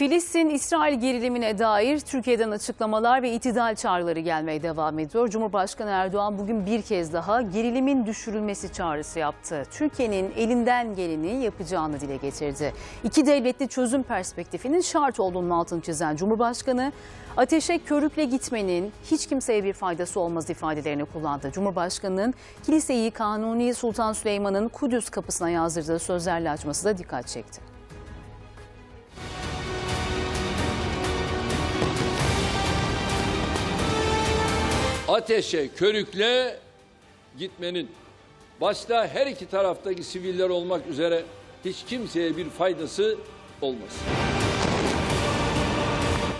Filistin-İsrail gerilimine dair Türkiye'den açıklamalar ve itidal çağrıları gelmeye devam ediyor. Cumhurbaşkanı Erdoğan bugün bir kez daha gerilimin düşürülmesi çağrısı yaptı. Türkiye'nin elinden geleni yapacağını dile getirdi. İki devletli çözüm perspektifinin şart olduğunun altını çizen Cumhurbaşkanı, ateşe körükle gitmenin hiç kimseye bir faydası olmaz ifadelerini kullandı. Cumhurbaşkanının kiliseyi Kanuni Sultan Süleyman'ın Kudüs kapısına yazdırdığı sözlerle açması da dikkat çekti. Ateşe, körükle gitmenin başta her iki taraftaki siviller olmak üzere hiç kimseye bir faydası olmaz.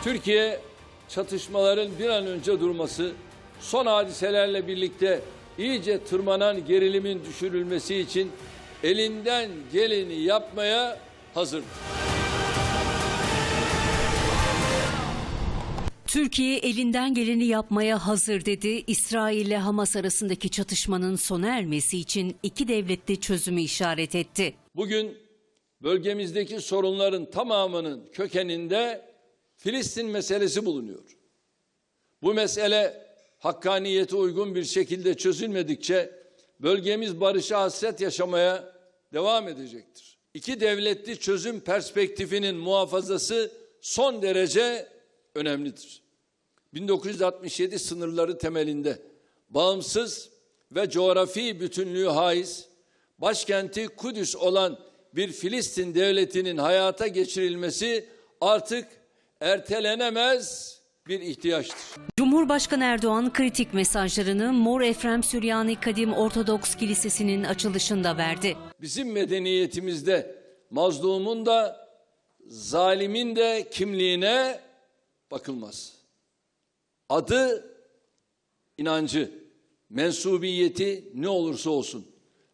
Türkiye çatışmaların bir an önce durması, son hadiselerle birlikte iyice tırmanan gerilimin düşürülmesi için elinden geleni yapmaya hazırdır. Türkiye elinden geleni yapmaya hazır dedi. İsrail ile Hamas arasındaki çatışmanın sona ermesi için iki devletli çözümü işaret etti. Bugün bölgemizdeki sorunların tamamının kökeninde Filistin meselesi bulunuyor. Bu mesele hakkaniyete uygun bir şekilde çözülmedikçe bölgemiz barışa hasret yaşamaya devam edecektir. İki devletli çözüm perspektifinin muhafazası son derece önemlidir. 1967 sınırları temelinde bağımsız ve coğrafi bütünlüğü haiz, başkenti Kudüs olan bir Filistin devletinin hayata geçirilmesi artık ertelenemez bir ihtiyaçtır. Cumhurbaşkanı Erdoğan kritik mesajlarını Mor Efrem Süryani Kadim Ortodoks Kilisesi'nin açılışında verdi. Bizim medeniyetimizde mazlumun da zalimin de kimliğine bakılmaz. Adı, inancı, mensubiyeti ne olursa olsun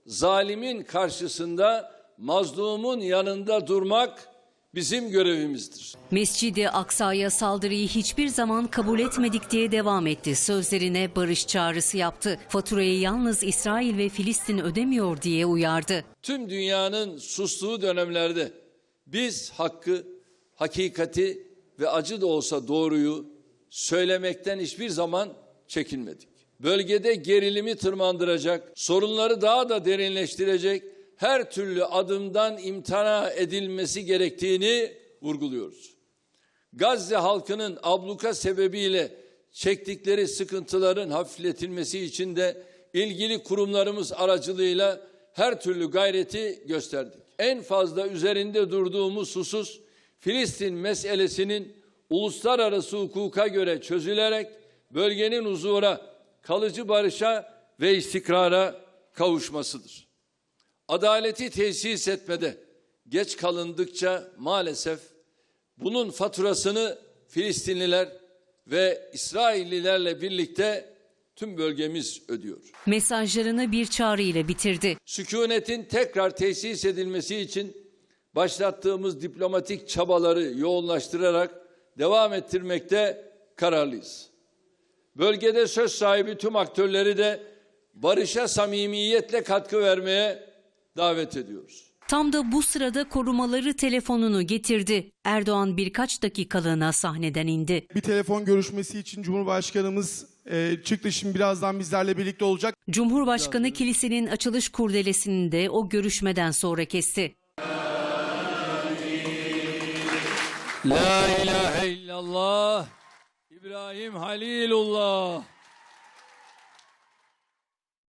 zalimin karşısında mazlumun yanında durmak bizim görevimizdir. Mescidi Aksa'ya saldırıyı hiçbir zaman kabul etmedik diye devam etti. Sözlerine barış çağrısı yaptı. Faturayı yalnız İsrail ve Filistin ödemiyor diye uyardı. Tüm dünyanın sustuğu dönemlerde biz hakkı, hakikati ve acı da olsa doğruyu söylemekten hiçbir zaman çekinmedik. Bölgede gerilimi tırmandıracak, sorunları daha da derinleştirecek her türlü adımdan imtina edilmesi gerektiğini vurguluyoruz. Gazze halkının abluka sebebiyle çektikleri sıkıntıların hafifletilmesi için de ilgili kurumlarımız aracılığıyla her türlü gayreti gösterdik. En fazla üzerinde durduğumuz husus Filistin meselesinin uluslararası hukuka göre çözülerek bölgenin huzura, kalıcı barışa ve istikrara kavuşmasıdır. Adaleti tesis etmede geç kalındıkça maalesef bunun faturasını Filistinliler ve İsraillilerle birlikte tüm bölgemiz ödüyor. Mesajlarını bir çağrı ile bitirdi. Sükunetin tekrar tesis edilmesi için başlattığımız diplomatik çabaları yoğunlaştırarak devam ettirmekte kararlıyız. Bölgede söz sahibi tüm aktörleri de barışa samimiyetle katkı vermeye davet ediyoruz. Tam da bu sırada korumaları telefonunu getirdi. Erdoğan birkaç dakikalığına sahneden indi. Bir telefon görüşmesi için Cumhurbaşkanımız e, çıktı. Şimdi birazdan bizlerle birlikte olacak. Cumhurbaşkanı kilisenin açılış kurdelesini de o görüşmeden sonra kesti. La ilahe illallah. İbrahim Halilullah